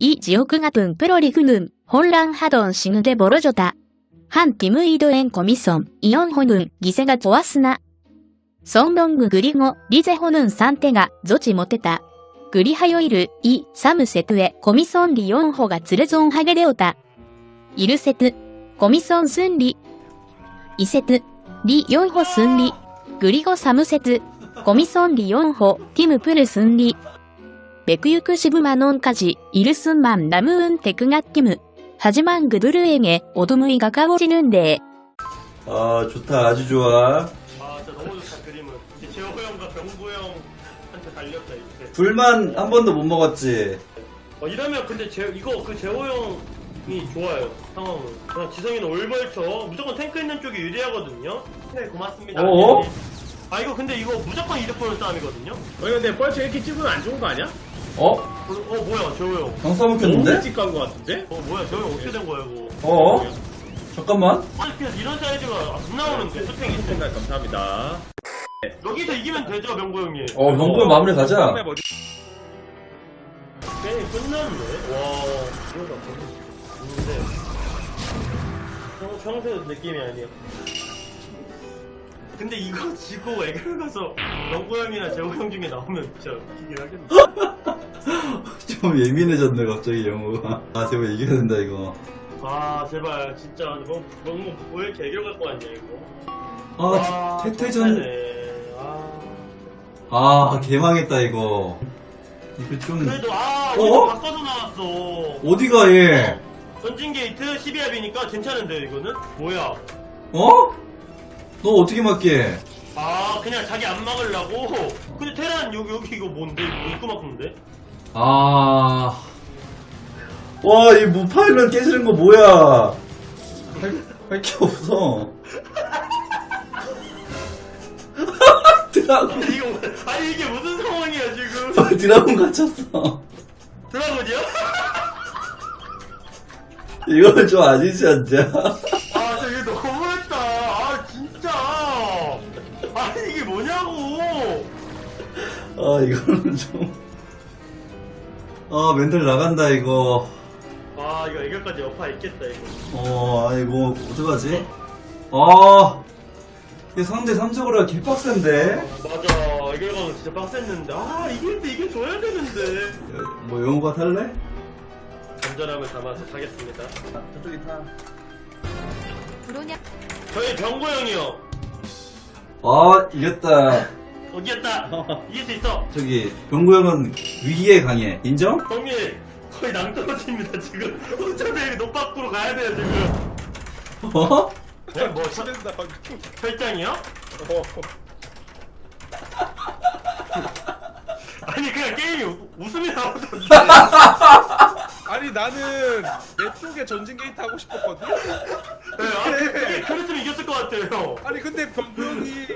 이 지역 같은 프로리그는 혼란하던 시기에 벌어졌다. 한 팀의 이도엔 거미선, 이연호는 기세가 좋았으나 성병구 그리고 리제호는 상태가 좋지 못했다. 그리 하요일 2, 3세트에 거미선 리온호가 출전하게 되었다. 1세트, 거미선 승리 2세트, 리온호 승리 그리고 3세트, 거미선 리온호 팀플 승리 160만 원까지 1승만 남은 대승학 팀. 하지만 그들에게 어둠이 가까워지는 데. 아 좋다. 아주 좋아. 아 진짜 너무 좋다 그림은. 이제 재호 형과 병구 형한테 달렸다 이제. 불만 한 번도 못 먹었지? 어, 이러면 근데 제, 이거 그 재호 형이 좋아요 상황은. 그냥 지성이는 올벌쳐. 무조건 탱크 있는 쪽이 유리하거든요? 네 고맙습니다. 어어? 아 이거 근데 이거 무조건 이득 보는 싸움이거든요? 아니 근데 뻘쳐 이렇게 찍으면 안 좋은 거 아니야? 어? 어, 어 뭐야 재호 형경 너무 써먹혔는데? 일찍 간거 같은데? 어 뭐야 재호 형 어떻게 된 거야 이거 어? 잠깐만 아니 그냥 이런 사이즈가 안 나오는데 쇼핑이 생각 감사합니다. 여기서 이기면 되죠 명구 형님 어 명분 마무리 가자 처음에? 게임 끝났네. 와, 이거가 재밌는데. 평, 평소 느낌이 아니야. 근데 이거 지고 애교를 가서 영구 형이나 재호 형 중에 나오면 진짜 웃기긴 하겠네. 좀 예민해졌네 갑자기 영우가 아 제발 이겨야 된다 이거 아, 제발, 진짜. 너무, 너무, 왜 이렇게 애교 갖고 왔냐, 이거. 아 태- 태태전 네. 아. 아 개망했다 이거 이거 좀 그래도, 아, 어? 이거 바꿔서 나왔어. 어디가 얘 전진 게이트 12합이니까 괜찮은데, 이거는? 뭐야? 어? 너 어떻게 맞게 아 그냥 자기 안 막으려고 근데 테란 여기 여기 이거 뭔데 이거 입구 막는데 아... 와, 이 무파일런 깨지는 거 뭐야? 할 게 없어. 드라군, 아니 이거 아니 이게 무슨 상황이야 지금 드라군 갇혔어. 드라곤이야? 이건 좀 아니지 않냐? 아니 이게 뭐냐고 아, 이거는 좀. 아, 멘탈 나간다, 이거. 아 이거 애교까지 여파 있겠다 이거 어, 아이고, 어떡하지? 아, 이 상대 3적으로 개빡센데? 맞아 애교가 진짜 빡셌는데 아 이길 때 이게 줘야 되는데 뭐, 영호가 탈래? 안전함을 담아서 가겠습니다 저쪽이 타. 저희 병고 형이요 아, 이겼다. 어기였다 이길 수 있어 저기 병구 형은 위기에 강해. 인정? 형님 거의 낭떨어집니다 지금 어차피 높 밖으로 가야 돼요 지금 어? 어? 뭐 설- 치댄다 방금. 설장이요? 어. 아니 그냥 게임이 우- 웃음이 나오던데 아니 나는 내 쪽에 전진 게이트 하고 싶었거든. 네, 아, 그- 그랬으면 이겼을 것 같아요 아니 근데 병병이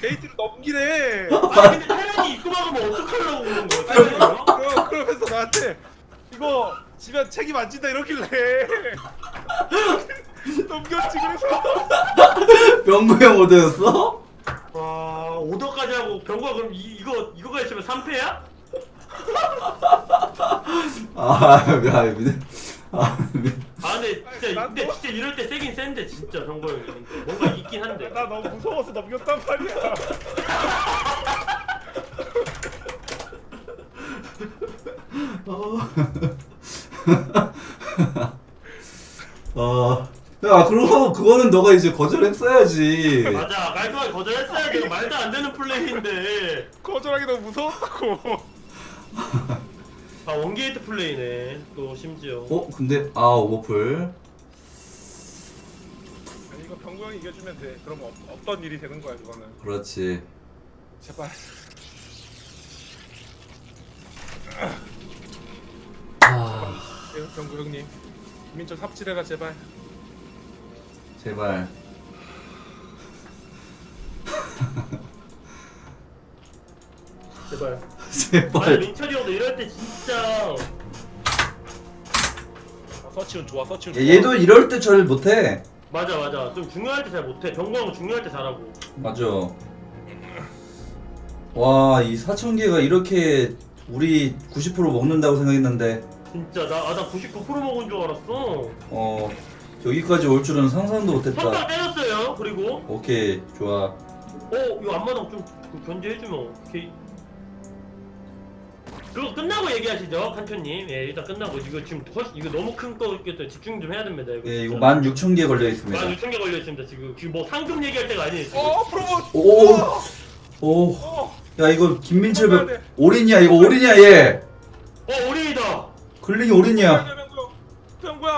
게이트를 넘기네. 아니 근데 태양이 입고 막으면 어떡하려고 그러는 거야 태양이요? 그러, 그러면서 나한테 이거 지면 책임 안 진다 이러길래 넘겼지 그래서. 병구 형 오더였어? 와 5더까지 하고 병구가 그럼 이, 이거 이거가 있으면 3패야? 아, 야, 미안. 아, 미안. 아 근데 진짜 난 근데 또- 진짜 이럴 때 세긴 센데 진짜 병구 형이 뭔가 있긴 한데 나 너무 무서워서 넘겼단 말이야. 어. 야, 그러고 그거는 너가 이제 거절했어야지. 맞아 깔끔하게 거절했어야 돼 말도 안 되는 플레이인데 거절하기 너무 무서웠다고. 아 원게이트 플레이네 또 심지어 어, 근데 아, 오버풀. 아니 이거 병구 형이 이겨주면 돼. 그럼 없, 없던 일이 되는 거야 그거는. 그렇지. 제발. 아, 예, 병구 형님. 김민철 삽질해라 제발. 제발. 제발 아니 제발. 민철이 형도 이럴 때 진짜 어, 서치훈 좋아 서치훈. 야, 얘도 이럴 때잘 못해. 맞아 맞아 좀 중요할 때 잘 못해 병구 형은 중요할 때 잘하고 맞아. 와, 이 사천 개가 이렇게 우리 90% 먹는다고 생각했는데 진짜 나아나99% 먹은 줄 알았어. 어 여기까지 올 줄은 상상도 못했다 선방 때렸어요. 그리고 오케이 좋아 어 이거 앞마당 좀 견제해주면 오케이. 그거 끝나고 얘기하시죠, 칸초님. 예, 일단 끝나고 이거 지금 훨씬 이거 너무 큰 거기 때문에 집중 좀 해야 됩니다. 이거. 예 이거 진짜. 16,000개 걸려 있습니다 16,000개 걸려 있습니다. 지금 지금 뭐 상금 얘기할 때가 아니에요. 지금. 어 프로보. 오. 어, 오. 어. 야 이거 김민철 배 돼. 올인이야 이거 올인이야 얘 어 올인이다. 클릭이 올인이야 병구야. 병구야.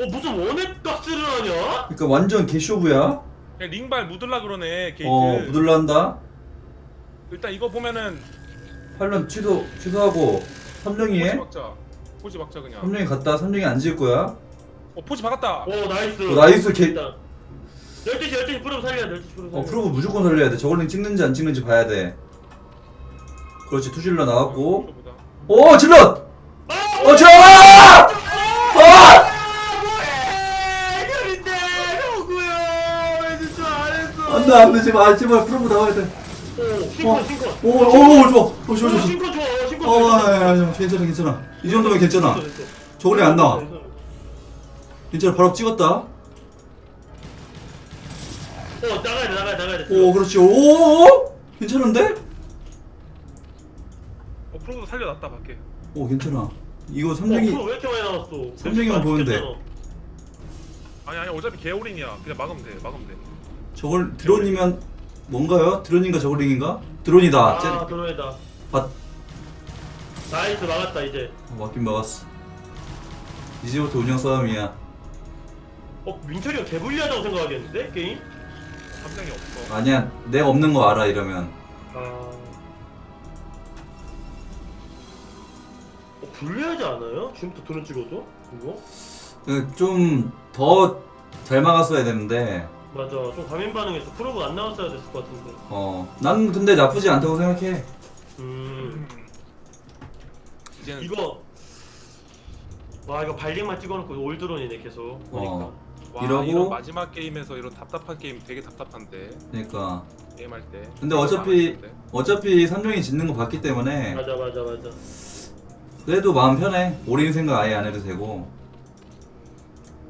어 무슨 원액 가스를 하냐? 그러니까 완전 개쇼부야 링발 묻을라 그러네 게이트. 어 묻을란다 일단 이거 보면은 8런 취소 취소하고 포지 삼룡이에 박자. 포지 박자 그냥. 삼룡이 갔다 삼룡이 안 지을 거야 어 포지 박았다. 오 나이스. 어, 나이스, 개- 일단. 12시 12시 프로 살려야 돼. 12시 프로 살려. 어 프로브 무조건 살려야 돼 저걸링 찍는지 안 찍는지 봐야 돼 그렇지 투질러 나왔고. 오 질럿 아, 어 좋아 아! 진짜 안 했어? 안돼 안돼 제발 아, 제발 프로브 나와야 돼 오, 싱컨, 싱컨. 오오 좋아 오 좋아 오, 좋아 좋아 싱컨 좋아, 싱컨 어 좋아. 야, 야, 야, 괜찮아 괜찮아 이 정도면 괜찮아. 저걸링 안 나와 됐어, 됐어. 괜찮아 바로 찍었다 어, 나가야 돼, 나가야 돼, 나가야 돼. 오 그렇지 오 괜찮은데? 어 프로보다 살려놨다 밖에. 오 괜찮아 이거 어, 삼룡이 프로 왜 이렇게 많이 나왔어? 보면 돼. 죽겠잖아. 아니 아니 어차피 개올인이야. 그냥 막으면 돼. 막으면 돼. 저걸 드론이면 뭔가요? 드론인가 저걸링인가? 드론이다 아, 쟤 드로이다. 아, 나이스, 막았다, 이제. 맞긴 막았어 이제부터 운영 싸움이야 어, 민철이가 개불리하다고 생각하겠는데, 게임? 감정이 없어. 아니야 내가 없는 거 알아 이러면 아. 어, 불리하지 않아요? 지금부터 드론 찍어도? 이거? 그좀더 잘 막았어야 되는데 맞아. 좀 과민 반응해서 프로브 안 나왔어야 됐을 것 같은데. 어 난 근데 나쁘지 않다고 생각해 음. 이제는 이거. 와, 이거 발링만 찍어놓고 올드론이네, 계속. 보니까. 어. 와, 이러고- 이런 마지막 게임에서 이런 답답한 게임 되게 답답한데 그러니까 게임 할 때. 근데 어차피 어차피 삼룡이 짓는 거 봤기 때문에 맞아, 맞아, 맞아. 그래도 마음 편해 올인 생각 아예 안 해도 되고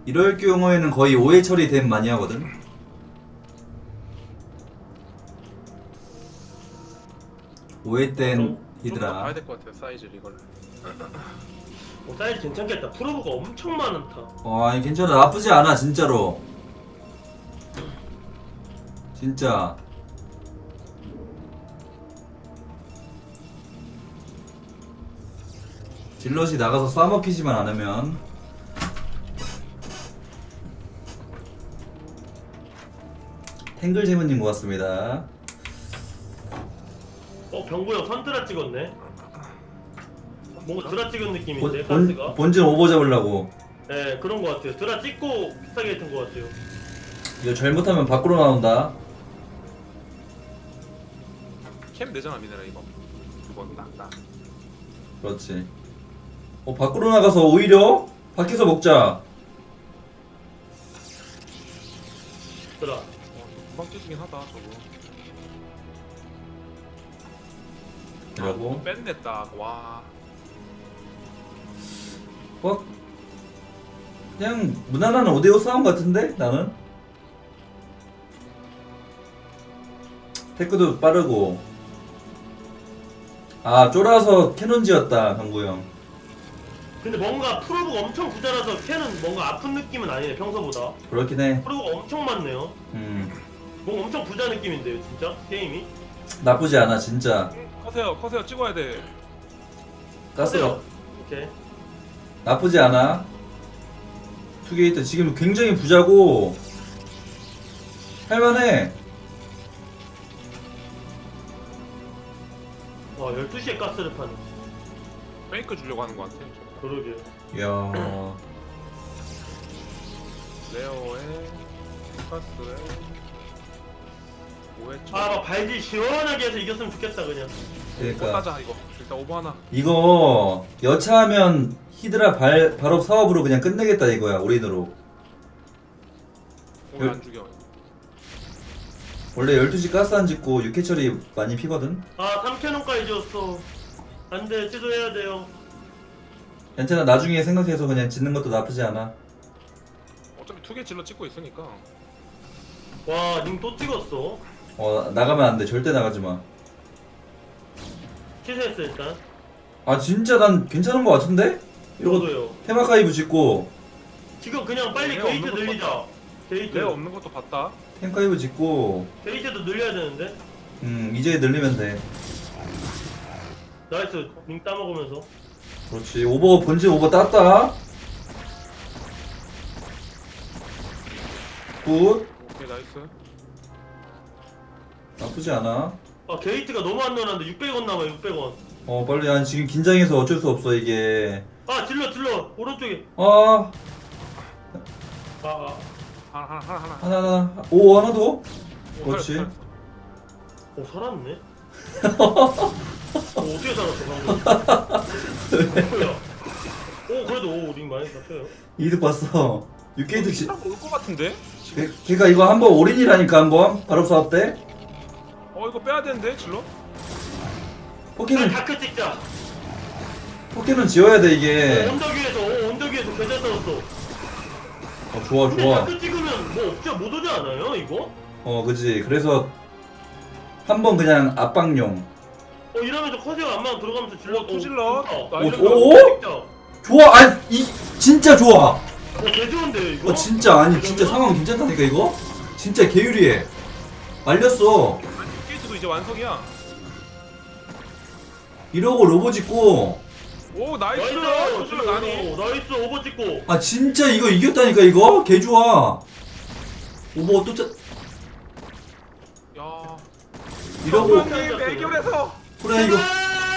이럴 경우에는 거의 5회 처리 됨 많이 하거든 5회 땐 히드라. 히드라 봐야 될것 같아요 사이즈를 이걸. 어, 사이즈 괜찮겠다. 프로브가 엄청 많다. 어 아니 괜찮아 나쁘지 않아 진짜로 진짜 질럿이 나가서 싸먹히지만 않으면 탱글 재문님 고맙습니다 어, 병구 형 선드라 찍었네. 뭔가 드라 찍은 느낌인데, 본, 가스가. 본, 본진 오버 잡으려고 네, 그런 것 같아요. 드라 찍고 비슷하게 했던 것 같아요. 이거 잘못하면 밖으로 나온다 캠 내잖아 미네라 이거. 두번 딱딱. 그렇지. 어, 밖으로 나가서 오히려 밖에서 먹자. 드라. 어, 금방 깨지긴 하다 저거. 이라고. 뺐네 딱. 와. 뭐, 그냥 무난한 5대5 싸움 같은데? 나는? 테크도 빠르고. 아, 쫄아서 캐논 지었다, 강구 형. 근데 뭔가 프로브가 엄청 부자라서 캐는 뭔가 아픈 느낌은 아니네, 평소보다. 그렇긴 해. 프로브가 엄청 많네요. 음, 뭔가 엄청 부자 느낌인데요, 진짜? 게임이? 나쁘지 않아, 진짜. 응, 커세요 커세요 찍어야 돼. 가스가 오케이. 나쁘지 않아. 투게이트 지금 굉장히 부자고, 할만해. 와, 12시에 가스를 파네. 페이크 주려고 하는 것 같아. 그러게요. 이야. 레어에 포커스에 아, 막 발질 시원하게 해서 이겼으면 좋겠다, 그냥. 그러니까. 따자 이거. 일단 오버 하나. 이거 여차하면 히드라 발, 발업 사업으로 그냥 끝내겠다 이거야 올인으로 여- 안 죽여. 원래 12시 가스 안 짓고 6회 처리 많이 피거든 아, 3캐논까지 지었어. 안 돼, 취소해야 돼요. 괜찮아 나중에 생각해서 그냥 짓는 것도 나쁘지 않아 어차피 투개 질러 찍고 있으니까. 와, 님 또 찍었어. 어 나가면 안 돼 절대 나가지 마아 취소했어 일단. 진짜 난 괜찮은 거 같은데? 이러고 저도요. 테마카이브 짓고 지금 그냥 빨리 네, 게이트 없는 늘리자. 게이트. 내 없는 것도 봤다. 템카이브 짓고 게이트도 늘려야 되는데. 음 이제 늘리면 돼 나이스. 링 따먹으면서. 그렇지 오버 본진 오버 땄다 굿 오케이 나이스. 나쁘지 않아 아 게이트가 너무 안 넣었는데 600원 남아 600원. 어 빨리 난 지금 긴장해서 어쩔 수 없어 이게 아 질러 질러 오른쪽에. 아 아, 아. 하나 하나 하나 하나. 하나 하나 오 하나 더 오, 그렇지. 살았어, 오 살았네. 오, 어떻게 살았어 방금? 뭐야? 오 그래도 오 링 많이 잡혀요. 이득 봤어 6게이트 지 살았어. 올것 같은데? 걔- 걔가 이거 한번 올인이라니까 한번 바로 사업 때 어 이거 빼야 되는데 질러? 포켓은 다크 찍자. 포켓은 지어야 돼 오, 이게 언덕 위에서 오, 언덕 위에서 계좌 떨었어. 어 좋아 근데 좋아 다크 찍으면 뭐 없죠 못 오지 않아요 이거? 어 그지 그래서 한 번 그냥 압박용 어 이러면서 커세어 안만 들어가면서 질러. 어, 또 질러. 좋다. 나이스. 오, 오? 찍자. 좋아 아이 진짜 좋아 어, 개 좋은데 이거? 어 진짜 아니 진짜 상황 괜찮다니까 이거 진짜 개유리해 말렸어 이제 완성이야. 이러고 로보 짓고 오 나이스. 나이스 또 질러 나니. 나이스 오버 찍고 아 진짜 이거 이겼다니까 이거 개 좋아 오버 또 짜... 야. 이러고 형님 애결에서. 그래 이거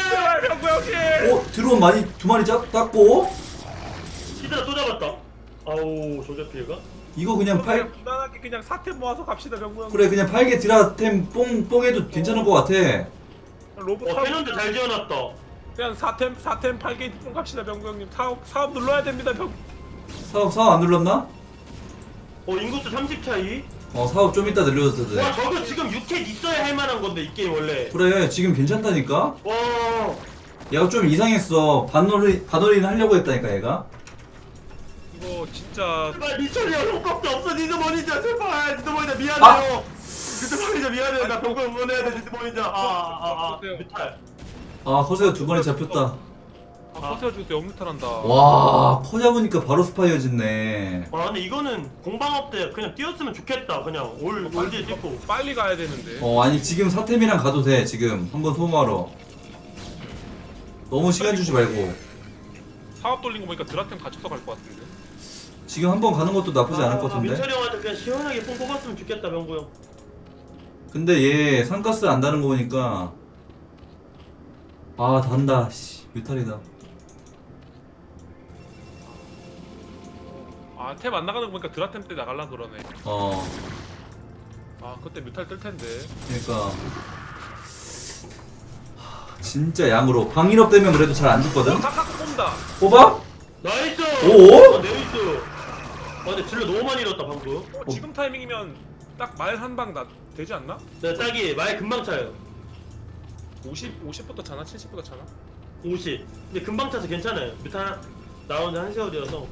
제발 병구 형님. 어 드론 많이 두 마리 짜, 땄고 시드라 또 잡았다 아우 저격 피해가? 이거 그냥 팔 무난하게 그냥 사태 모아서 갑시다 병구 형. 그래 그냥 팔개 드라템 뽕 뽕해도 괜찮을 것 같아. 로봇 어 타고 캐논도 잘 지어놨다. 그냥 사템 사템 8게이트 좀 갑시다 병구 형님. 사업 사업 눌러야 됩니다 병. 사업 사업 안 눌렀나? 어 인구수 30 차이? 어 사업 좀 이따 늘려도 돼. 와 저거 지금 6회 있어야 할 만한 건데 이 게임 원래. 그래 지금 괜찮다니까? 와. 얘가 좀 이상했어. 반올인 반올인 하려고 했다니까 얘가 이거 진짜 제발 형 효과도 없어. 니드 머니자 제발. 니드 머니자 아! 미안해요. 니드 머니자 미안해요. 나 병원 응원해야 돼 니드 머니자 아아아. 어때요? 뮤탈. 아 커세가 두 번에 잡혔다. 아, 커세어 주스 영무탈한다. 와 커자 보니까 바로 스파이어 짓네. 아 근데 이거는 공방업 때 그냥 뛰었으면 좋겠다. 그냥 올 올드에 찍고. 빨리 가야 되는데. 어 아니 지금 사템이랑 가도 돼 지금. 한번 소모하러. 너무 시간 주지 말고. 사업 돌린 거 보니까 드라템 갇혀서 갈 것 같은데. 지금 한 번 가는 것도 나쁘지 않을 것 아, 같은데 민철이 형한테 그냥 시원하게 뽕 뽑았으면 좋겠다 병구 형 근데 얘 산가스 안 다는 거 보니까 아 단다 씨 뮤탈이다 아 템 안 나가는 거 보니까 드라템 때 나갈라 그러네. 어 아 그때 뮤탈 뜰 텐데. 그러니까 하, 진짜 양으로 방일업 되면 그래도 잘 안 죽거든 어, 다 깎고 뽑는다. 뽑아? 나이스 오? 어, 네이스 아 근데 질러 너무 많이 잃었다 방금. 어, 지금 타이밍이면 딱 말 한 방 나 되지 않나? 네 딱이 말 금방 차요. 50 50부터 차나? 70부터 차나? 50 근데 금방 차서 괜찮아요. 뮤탈 나온 지한 세월이어서.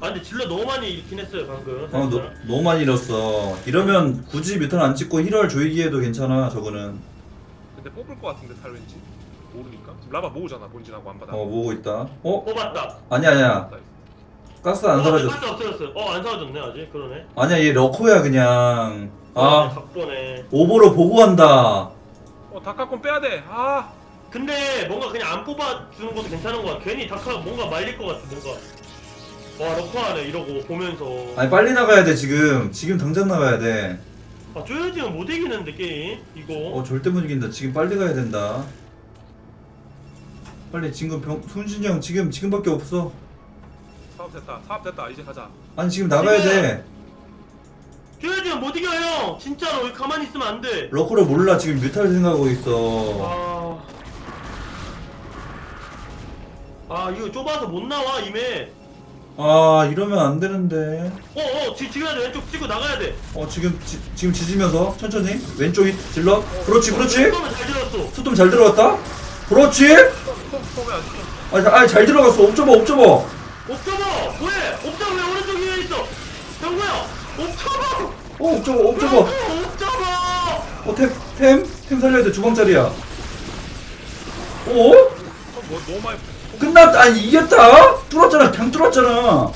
아 근데 질러 너무 많이 잃긴 했어요 방금. 어 너. 너무 많이 잃었어. 이러면 굳이 뮤탈 안 찍고 힐월 조이기에도 괜찮아 저거는. 근데 뽑을 것 같은데 탈 왠지? 모르니까? 지금 라바 모으잖아 본진하고 안 받아. 어 모으고 있다. 어? 뽑았다. 아니야 아니야 가스 안 어, 사라졌어. 가스 없어졌어 어안 사라졌네 아직. 그러네. 아니야 얘 러커야 그냥. 아. 각도네. 오버로 보고 한다. 어 다카콘 빼야 돼. 아. 근데 뭔가 그냥 안 뽑아주는 것도 괜찮은 것 같아. 괜히 다카가 뭔가 말릴 것 같아 뭔가. 와 럭커하네 이러고 보면서. 아니 빨리 나가야 돼 지금. 지금 당장 나가야 돼어 아 쪼여지면 못 이기는데 게임. 이거. 절대 못 이긴다. 지금 빨리 가야 된다. 빨리 지금 병 손진이 형 지금 지금밖에 없어 사업 됐다. 사업 됐다. 이제 가자. 아니 지금 나가야 돼. 쪼여지면 못 이겨 형. 진짜로. 여기 가만히 있으면 안 돼. 러커를 몰라. 지금 뮤탈 생각하고 있어. 아... 아 이거 좁아서 못 나와 이메 아 이러면 안 되는데. 어어 지금 해야 돼. 왼쪽 찍고 나가야 돼. 어 지금 지, 지금 지지면서 천천히. 왼쪽 히 질러. 그렇지 그렇지. 이거면 잘 들었어. 수tum 잘 들어갔다. 그렇지. 안 돼. 아잘 들어갔어. 옵저버 옵저버. 옵저버 뭐해? 옵저버 왜 오른쪽 위에 있어? 병구야 옵저버 어 옵저버 옵저버 옵저버 어 템 템? 템 살려야 돼 주방짜리야. 오 어, 뭐 너무 많이 끝났다 아니 이겼다? 뚫었잖아 그냥 뚫었잖아. 어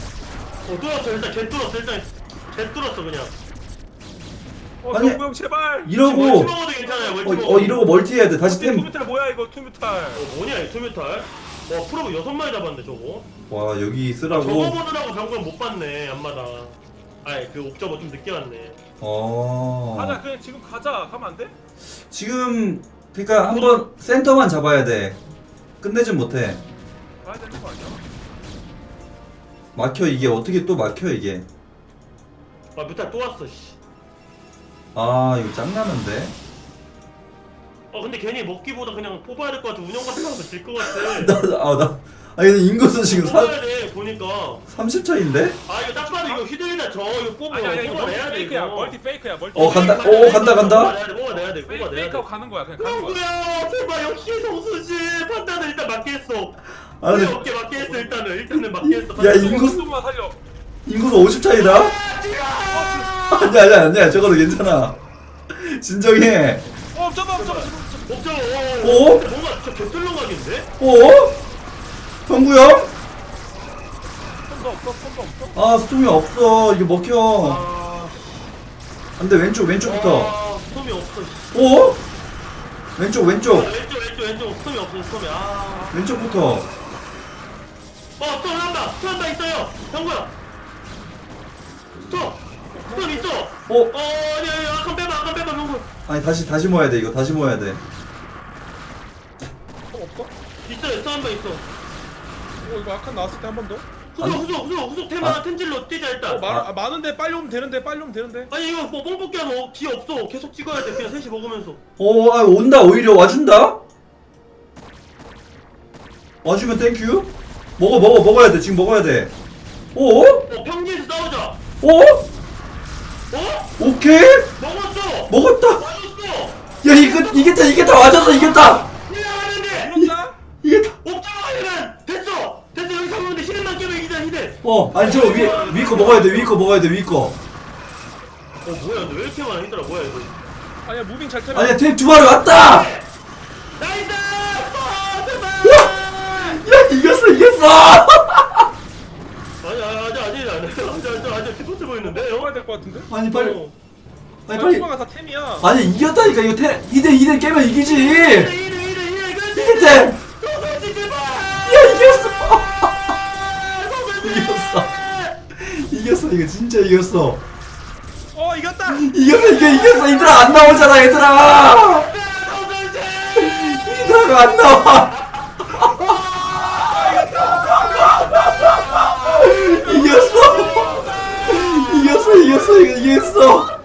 뚫었어 일단 개 뚫었어 일단 개 뚫었어 그냥. 어 아니, 형 제발. 이러고 괜찮아요 어, 어 이러고 멀티 해야 돼. 다시 템. 투뮤탈 뭐야 이거 투뮤탈? 어, 뭐냐 이 투뮤탈? 와 프로브 여섯 마리 잡았네 저거. 와 여기 저거 쓰라고. 보느라고 병구는 못 봤네 안마다 아이 그 옵저버 좀 늦게 왔네. 어. 가자 그냥 지금 가자. 가면 안 돼? 지금 그러니까 한번 센터만 잡아야 돼. 끝내진 못해. 가야 되는 거 아니야? 막혀 이게. 어떻게 또 막혀 이게? 아 뮤탈 또 왔어 씨. 아 이거 짱나는데? 어 근데 괜히 먹기보다 그냥 뽑아야 될 것 같아. 운영 같은 거 하면 질것 같아. 나아나 아니 근데 인구수 지금 사, 뽑아야 돼 보니까. 30차인데? 아 이거 딱 휘둘리다 저 이거 뽑아 아니 아니 이거 멀티 뽑아내야 돼 페이크야 이거 멀티 페이크야 멀티 어, 간다. 오, 간다, 간다. 뽑아내야 돼 뽑아내야 돼 페이크 뽑아내야 돼 페이크하고 가는 거야 그냥 가는 거야 형구야 제발 역시 성수지 판단을 일단 맞게 했어 아 근데 어깨 맞게 했어 일단은 일단은 맞게 했어 야. 인구- 조금만 살려 인구수 50 차이다 아, 지금! 아니야 아니야 아니야 저거도 괜찮아 진정해 어 잠깐 잠깐 지금 목적 오? 뭔가 진짜 개뚫렁각인데? 어? 정구형? 없어 없어 아 스톰이 없어 이게 먹혀 아 안돼 왼쪽 왼쪽부터 아, 스톰이 없어 오? 왼쪽 왼쪽 왼쪽 왼쪽 왼쪽 스톰이 없어 스톰이 아 왼쪽부터 어, 스톰 한다! 스톰 한다 있어요! 형구야! 스톰! 스톰 있어! 어? 어, 아니, 아니, 아까 빼봐, 아까 빼봐, 형구! 아니 다시 다시 모아야 돼 이거 다시 모아야 돼손 없어? 있어요, 스톰 한번 있어. 어 이거 아까 나왔을 때 한 번 더? 후속, 후속, 후속, 후속 테마, 아. 텐질로 뛰자, 일단. 어 많, 아, 많은데 빨리 오면 되는데 빨리 오면 되는데 아니, 이거 뭐 뽕뽑기 하면 기 없어. 계속 찍어야 돼, 그냥 셋이 먹으면서. 오 아, 온다 오히려 와준다 와주면 땡큐 먹어 먹어 먹어야 돼 지금 먹어야 돼 오? 어, 평지에서 싸우자. 오? 어? 오케이 먹었어! 먹었다 맞았어! 야 이거 이겼다 이겼다 맞았어 이겼다 이겨가는데! 그렇다? 이겼다 옥자가 아니면 됐어! 됐어, 여기 잡으면 시간만 어 아니 저 위, 위거 먹어야 돼위거 먹어야 돼 위거 어, 뭐야, 너 왜 이렇게 많아, 히들아, 뭐야, 이거. 아니야 무빙 잘 타면 아니야 템 두 마리 왔다 나이스! 아, 제발! 야 이겼어 이겼어 아니, 아니, 아직, 아직, 아직, 아직, 아직, 아직, 티포트 보이는데, 형? 먹어야 될 것 같은데? 아니 빨리 어. 아니 야, 빨리 다 템이야 아니 이겼다니까 이거 테 이대 이대 깨면 이기지 이래, 이래, 이래, 이래, 그렇지! 이겼대 이겼어 이거 진짜 이겼어. 어 이겼다! 이겼어 이겨 이겼어. 얘들아 안 나오잖아 얘들아! 얘들아 안 나와. 이겼어. 이겼어 이겼어 이거 이겼어